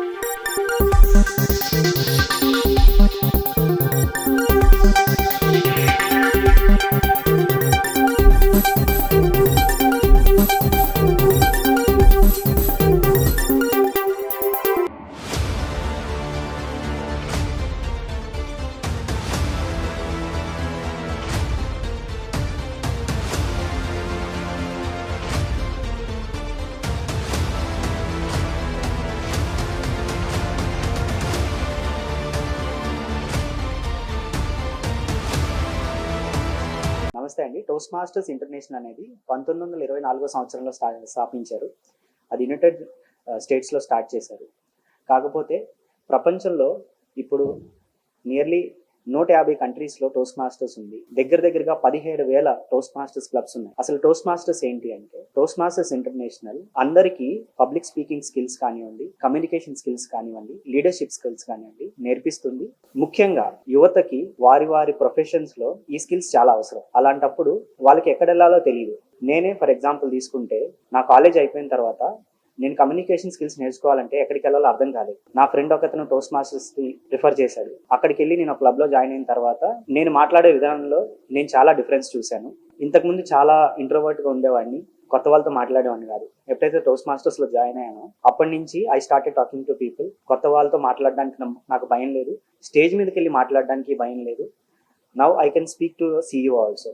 Música నమస్తే అండి. Toast masters international అనేది పంతొమ్మిది వందల ఇరవై నాలుగో సంవత్సరంలో స్థాపించారు. అది యునైటెడ్ స్టేట్స్లో uh, స్టార్ట్ చేశారు. కాకపోతే ప్రపంచంలో ఇప్పుడు నియర్లీ నూట యాభై కంట్రీస్లో టోస్ట్ మాస్టర్స్ ఉంది. దగ్గర దగ్గరగా పదిహేడు వేల టోస్ట్ మాస్టర్స్ క్లబ్స్ ఉన్నాయి. అసలు టోస్ట్ మాస్టర్స్ ఏంటి అంటే టోస్ట్ మాస్టర్స్ ఇంటర్నేషనల్ అందరికీ పబ్లిక్ స్పీకింగ్ స్కిల్స్ కానివ్వండి కమ్యూనికేషన్ స్కిల్స్ కానివ్వండి లీడర్షిప్ స్కిల్స్ కానివ్వండి నేర్పిస్తుంది. ముఖ్యంగా యువతకి వారి వారి ప్రొఫెషన్స్లో ఈ స్కిల్స్ చాలా అవసరం. అలాంటప్పుడు వాళ్ళకి ఎక్కడ వెళ్ళాలో తెలియదు నేనే ఫర్ ఎగ్జాంపుల్ తీసుకుంటే నా కాలేజ్ అయిపోయిన తర్వాత నేను కమ్యూనికేషన్ స్కిల్స్ నేర్చుకోవాలంటే ఎక్కడికి వెళ్ళాలో అర్థం కాలేదు. నా ఫ్రెండ్ ఒకతను టోస్ట్ మాస్టర్స్కి రిఫర్ చేశాడు. అక్కడికి వెళ్ళి నేను క్లబ్లో జాయిన్ అయిన తర్వాత నేను మాట్లాడే విధానంలో నేను చాలా డిఫరెన్స్ చూశాను. ఇంతకుముందు చాలా ఇంట్రోవర్ట్గా ఉండేవాడిని కొత్త వాళ్ళతో మాట్లాడేవాడిని కాదు. ఎప్పుడైతే టోస్ట్ మాస్టర్స్లో జాయిన్ అయ్యానో అప్పటి నుంచి I started talking to people కొత్త వాళ్ళతో మాట్లాడడానికి నాకు భయం లేదు. స్టేజ్ మీదకి వెళ్ళి మాట్లాడడానికి భయం లేదు. Now I can speak to CEO also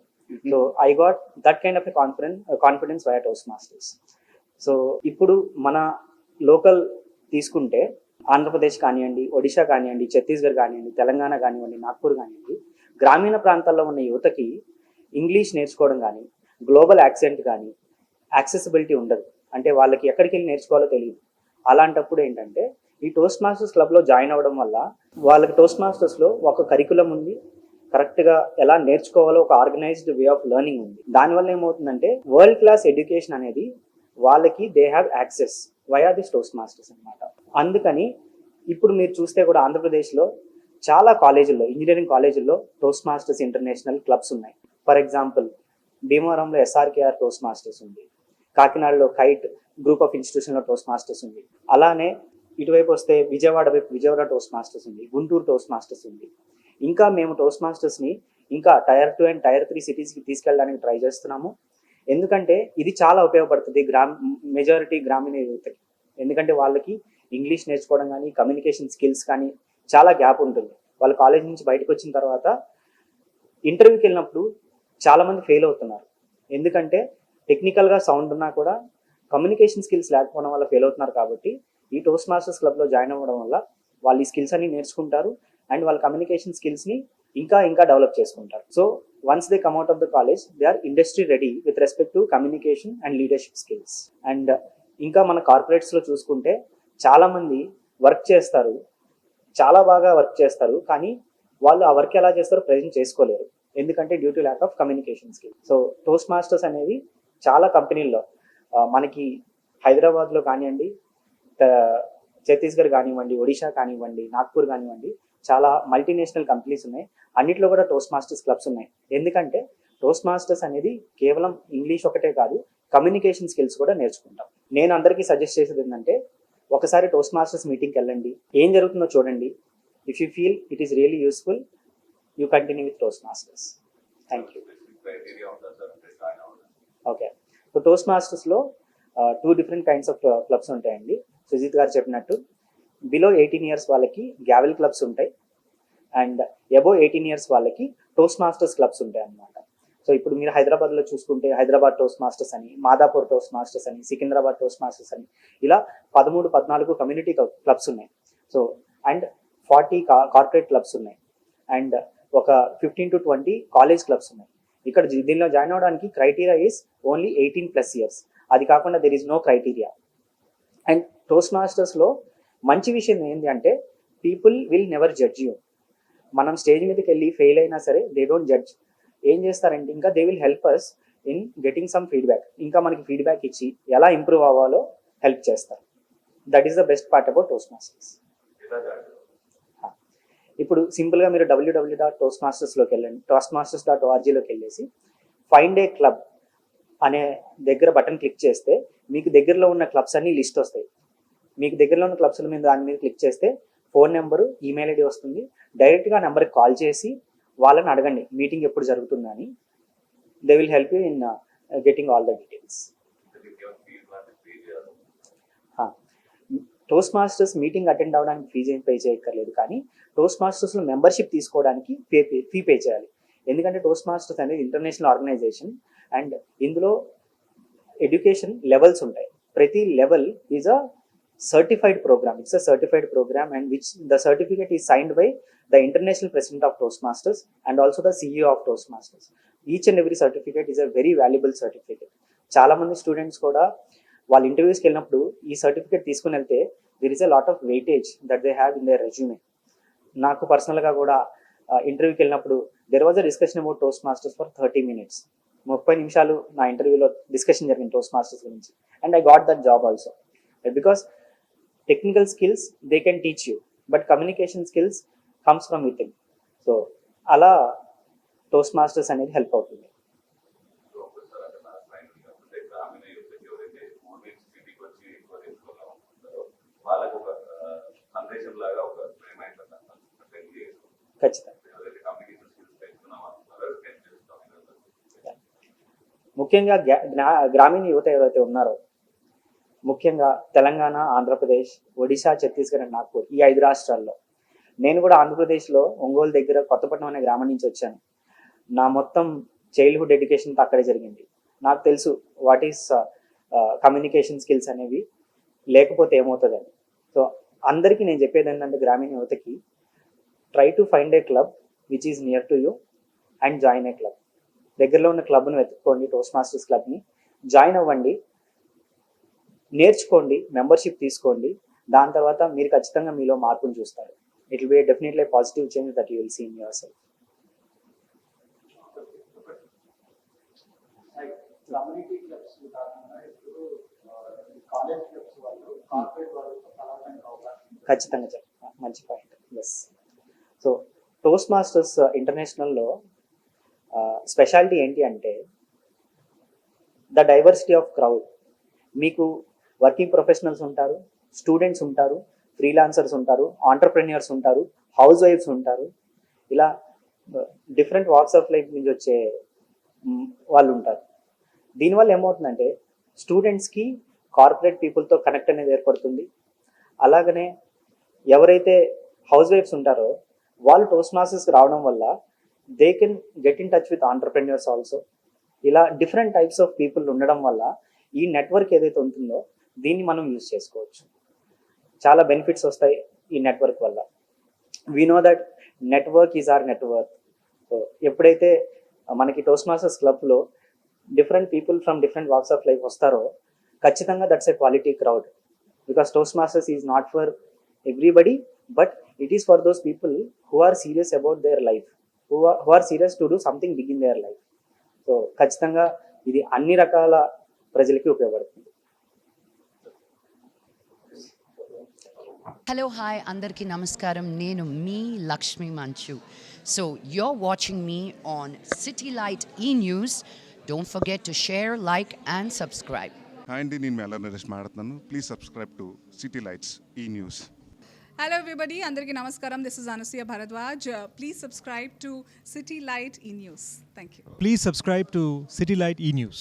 so I got that kind of confidence confidence why Toastmasters so ఇప్పుడు మన లోకల్ తీసుకుంటే ఆంధ్రప్రదేశ్ కానివ్వండి ఒడిశా కానివ్వండి ఛత్తీస్గఢ్ కానివ్వండి తెలంగాణ కానివ్వండి నాగ్పూర్ కానివ్వండి గ్రామీణ ప్రాంతాల్లో ఉన్న యువతకి ఇంగ్లీష్ నేర్చుకోవడం కానీ గ్లోబల్ యాక్సెంట్ కానీ యాక్సెసిబిలిటీ ఉండదు. అంటే వాళ్ళకి ఎక్కడికి వెళ్ళి నేర్చుకోవాలో తెలియదు. అలాంటప్పుడు ఏంటంటే ఈ టోస్ట్ మాస్టర్స్ క్లబ్లో జాయిన్ అవ్వడం వల్ల వాళ్ళకి టోస్ట్ మాస్టర్స్లో ఒక కరికులం ఉంది. కరెక్ట్గా ఎలా నేర్చుకోవాలో ఒక ఆర్గనైజ్డ్ వే ఆఫ్ లెర్నింగ్ ఉంది. దానివల్ల ఏమవుతుందంటే వరల్డ్ క్లాస్ ఎడ్యుకేషన్ అనేది వాళ్ళకి they have access via this Toastmasters అనమాట అందుకని ఇప్పుడు మీరు చూస్తే కూడా ఆంధ్రప్రదేశ్లో చాలా కాలేజీల్లో ఇంజనీరింగ్ కాలేజీల్లో టోస్ట్ మాస్టర్స్ ఇంటర్నేషనల్ క్లబ్స్ ఉన్నాయి. ఫర్ ఎగ్జాంపుల్ భీమవరంలో ఎస్ఆర్కేఆర్ టోస్ట్ మాస్టర్స్ ఉంది. కాకినాడలో కైట్ గ్రూప్ ఆఫ్ ఇన్స్టిట్యూషన్లో టోస్ట్ మాస్టర్స్ ఉంది. అలానే ఇటువైపు వస్తే విజయవాడ వైపు విజయవాడ టోస్ట్ మాస్టర్స్ ఉంది. గుంటూరు టోస్ట్ మాస్టర్స్ ఉంది. ఇంకా మేము టోస్ట్ మాస్టర్స్ని ఇంకా tier two and tier three సిటీస్కి తీసుకెళ్ళడానికి ట్రై చేస్తున్నాము. ఎందుకంటే ఇది చాలా ఉపయోగపడుతుంది గ్రామ మెజారిటీ గ్రామీణ యువతకి ఎందుకంటే వాళ్ళకి ఇంగ్లీష్ నేర్చుకోవడం కానీ కమ్యూనికేషన్ స్కిల్స్ కానీ చాలా గ్యాప్ ఉంటుంది. వాళ్ళ కాలేజ్ నుంచి బయటకు వచ్చిన తర్వాత ఇంటర్వ్యూకి వెళ్ళినప్పుడు చాలామంది ఫెయిల్ అవుతున్నారు. ఎందుకంటే టెక్నికల్గా సౌండ్ ఉన్నా కూడా కమ్యూనికేషన్ స్కిల్స్ లేకపోవడం వల్ల ఫెయిల్ అవుతున్నారు కాబట్టి ఈ టోస్ట్ మాస్టర్స్ క్లబ్లో జాయిన్ అవ్వడం వల్ల వాళ్ళు ఈ స్కిల్స్ అన్ని నేర్చుకుంటారు. అండ్ వాళ్ళ కమ్యూనికేషన్ స్కిల్స్ని ఇంకా ఇంకా డెవలప్ చేసుకుంటారు. So once they out of the college they are industry ready with respect to communication and leadership skills and ఇంకా మన కార్పొరేట్స్లో చూసుకుంటే చాలామంది వర్క్ చేస్తారు. చాలా బాగా వర్క్ చేస్తారు. కానీ వాళ్ళు ఆ వర్క్ ఎలా చేస్తారో ప్రజెంట్ చేసుకోలేరు. ఎందుకంటే due to lack of communication skill so Toastmasters అనేది చాలా కంపెనీల్లో మనకి హైదరాబాద్లో కానివ్వండి ఛత్తీస్గఢ్ కానివ్వండి ఒడిషా కానివ్వండి నాగ్పూర్ కానివ్వండి చాలా మల్టీనేషనల్ కంపెనీస్ ఉన్నాయి. అన్నిట్లో కూడా టోస్ట్ మాస్టర్స్ క్లబ్స్ ఉన్నాయి. ఎందుకంటే టోస్ట్ మాస్టర్స్ అనేది కేవలం ఇంగ్లీష్ ఒకటే కాదు కమ్యూనికేషన్ స్కిల్స్ కూడా నేర్చుకుంటాం. నేను అందరికీ సజెస్ట్ చేసేది ఏంటంటే ఒకసారి టోస్ట్ మాస్టర్స్ మీటింగ్కి వెళ్ళండి. ఏం జరుగుతుందో చూడండి. If you feel it is really useful you continue with Toastmasters thank you okay so toast మాస్టర్స్లో two different kinds of clubs ఉంటాయండి. సుజిత్ గారు చెప్పినట్టు బిలో ఎయిటీన్ ఇయర్స్ వాళ్ళకి గ్యావెల్ క్లబ్స్ ఉంటాయి. అండ్ ఎబో ఎయిటీన్ ఇయర్స్ వాళ్ళకి టోస్ట్ మాస్టర్స్ క్లబ్స్ ఉంటాయి అన్నమాట. So ఇప్పుడు మీరు హైదరాబాద్లో చూసుకుంటే హైదరాబాద్ టోస్ట్ మాస్టర్స్ అని మాదాపూర్ టోస్ట్ మాస్టర్స్ అని సికింద్రాబాద్ టోస్ట్ మాస్టర్స్ అని ఇలా పదమూడు పద్నాలుగు కమ్యూనిటీ క్లబ్స్ ఉన్నాయి. So and forty corporate clubs ఉన్నాయి. అండ్ ఒక fifteen to twenty college clubs ఉన్నాయి. ఇక్కడ దీనిలో జాయిన్ అవడానికి criteria is only eighteen plus years అది కాకుండా there is no criteria and toast మాస్టర్స్లో మంచి విషయం ఏంటి అంటే people will never judge you మనం స్టేజ్ మీదకి వెళ్ళి ఫెయిల్ అయినా సరే దే డోంట్ జడ్జ్ ఏం చేస్తారంటే ఇంకా they will help us in getting some feedback ఇంకా మనకి ఫీడ్బ్యాక్ ఇచ్చి ఎలా ఇంప్రూవ్ అవ్వాలో హెల్ప్ చేస్తారు. That is the best part about Toastmasters ఇప్పుడు సింపుల్గా మీరు డబ్ల్యూడబ్ల్యూ డాట్ టోస్ట్ మాస్టర్స్లోకి వెళ్ళండి టోస్ట్ మాస్టర్స్ డాట్ ఓఆర్జీలోకి వెళ్ళేసి ఫైండ్ ఏ క్లబ్ అనే దగ్గర బటన్ క్లిక్ చేస్తే మీకు దగ్గరలో ఉన్న క్లబ్స్ అన్ని లిస్ట్ వస్తాయి. మీకు దగ్గరలో ఉన్న క్లబ్స్లో మీద దాని మీద క్లిక్ చేస్తే ఫోన్ నెంబరు ఈమెయిల్ ఐడి వస్తుంది. డైరెక్ట్గా నెంబర్కి కాల్ చేసి వాళ్ళని అడగండి మీటింగ్ ఎప్పుడు జరుగుతుందని. They will help you in getting all the details Toastmasters meeting attend అవ్వడానికి ఫీజు ఏం పే చేయక్కర్లేదు కానీ టోస్ట్ మాస్టర్స్లో మెంబర్షిప్ తీసుకోవడానికి పే ఫీ పే చేయాలి. ఎందుకంటే టోస్ట్ మాస్టర్స్ అనేది ఇంటర్నేషనల్ ఆర్గనైజేషన్ అండ్ ఇందులో ఎడ్యుకేషన్ లెవెల్స్ ఉంటాయి. ప్రతి level is a certified program it's a certified program and which the certificate is signed by the international president of Toastmasters and also the CEO of Toastmasters each and every certificate is a very valuable certificate చాలా మంది students కూడా వాళ్ళ ఇంటర్వ్యూస్కి వెళ్ళినప్పుడు ఈ certificate తీసుకుని వెళ్తే there is a lot of weightage that they have in their resume నాకు పర్సనల్గా కూడా ఇంటర్వ్యూకి వెళ్ళినప్పుడు there was a discussion about Toastmasters for thirty minutes ముప్పై నిమిషాలు నా ఇంటర్వ్యూలో డిస్కషన్ జరిగింది టోస్ట్ మాస్టర్స్ గురించి. And I got that job also because technical skills they can teach you but communication skills comes from with so అలా toast masters అనేది help అవుతుంది. ముఖ్యంగా గ్రామీణ యువత ఎవరైతే ఉన్నారో ముఖ్యంగా తెలంగాణ ఆంధ్రప్రదేశ్ ఒడిశా ఛత్తీస్గఢ్ అండ్ నాగ్పూర్ ఈ ఐదు రాష్ట్రాల్లో. నేను కూడా ఆంధ్రప్రదేశ్లో ఒంగోలు దగ్గర కొత్తపట్నం అనే గ్రామం నుంచి వచ్చాను. నా మొత్తం చైల్డ్హుడ్ ఎడ్యుకేషన్ అక్కడే జరిగింది. నాకు తెలుసు వాట్ ఈస్ కమ్యూనికేషన్ స్కిల్స్ అనేవి లేకపోతే ఏమవుతుందని. సో అందరికీ నేను చెప్పేది ఏంటంటే గ్రామీణ యువతకి try to find a club which is near to you and join a club దగ్గరలో ఉన్న క్లబ్ను వెతుక్కోండి టోస్ట్ మాస్టర్స్ క్లబ్ని జాయిన్ అవ్వండి. నేర్చుకోండి మెంబర్షిప్ తీసుకోండి. దాని తర్వాత మీరు ఖచ్చితంగా మీలో మార్పును చూస్తారు. It will be definitely positive change that you will seen yourself ఖచ్చితంగా చెప్తా మంచి point yes so toast masters ఇంటర్నేషనల్లో స్పెషాలిటీ ఏంటి అంటే ద డైవర్సిటీ ఆఫ్ క్రౌడ్ మీకు వర్కింగ్ ప్రొఫెషనల్స్ ఉంటారు స్టూడెంట్స్ ఉంటారు ఫ్రీలాన్సర్స్ ఉంటారు ఆంటర్ప్రెన్యూర్స్ ఉంటారు హౌస్ వైఫ్స్ ఉంటారు. ఇలా డిఫరెంట్ వాక్స్ ఆఫ్ లైఫ్ నుంచి వచ్చే mm, వాళ్ళు ఉంటారు. దీనివల్ల ఏమవుతుందంటే స్టూడెంట్స్కి కార్పొరేట్ పీపుల్తో కనెక్ట్ అనేది ఏర్పడుతుంది. అలాగనే ఎవరైతే హౌస్ వైఫ్స్ ఉంటారో వాళ్ళు టోస్ట్ మాస్టర్స్కి రావడం వల్ల they can get in touch with entrepreneurs also ఇలా డిఫరెంట్ టైప్స్ ఆఫ్ పీపుల్ ఉండడం వల్ల ఈ నెట్వర్క్ ఏదైతే ఉంటుందో దీన్ని మనం యూజ్ చేసుకోవచ్చు. చాలా బెనిఫిట్స్ వస్తాయి ఈ నెట్వర్క్ వల్ల. We know that network is our network so ఎప్పుడైతే మనకి టోస్ట్ మాస్టర్స్ క్లబ్లో different people from different walks of life వస్తారో ఖచ్చితంగా that's a quality crowd because Toastmasters is not for everybody but it is for those people who are serious about their life who are who are serious to do something big in their life so ఖచ్చితంగా ఇది అన్ని రకాల ప్రజలకి ఉపయోగపడుతుంది. Hello hi అందరికీ నమస్కారం. నేను మీ Lakshmi Manchu. So you're watching me on City Light E News don't forget to share like and subscribe hi అండి నేను మెల్ల నరేష్ మాట్లాడుతున్నాను. Please subscribe to City Lights E News hello everybody అందరికీ నమస్కారం. This is Anasuya Bharadwaj please subscribe to City Light E News thank you Please subscribe to City Light E News.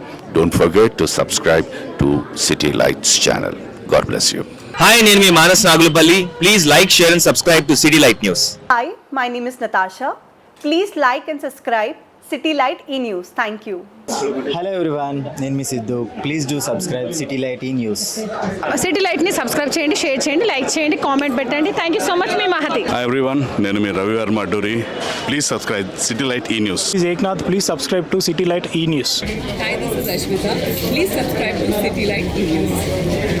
don't forget to subscribe to City Lights channel God bless you hi నేను మీ Manas Nagulapalli. Please like share and subscribe to City Light News hi my name is Natasha please like and subscribe City Light E News. Thank you hello everyone నేను మీ Siddhu. Please do subscribe City Light E News City లైట్ని subscribe చేయండి share చేయండి like చేయండి comment పెట్టండి. Thank you so much మీ Mahathi. Hi everyone నేను మీ Ravi Varma Adduri. Please subscribe City Light E News please Eknath please subscribe to City Light E News hi this is Ashwitha please subscribe to City Light E News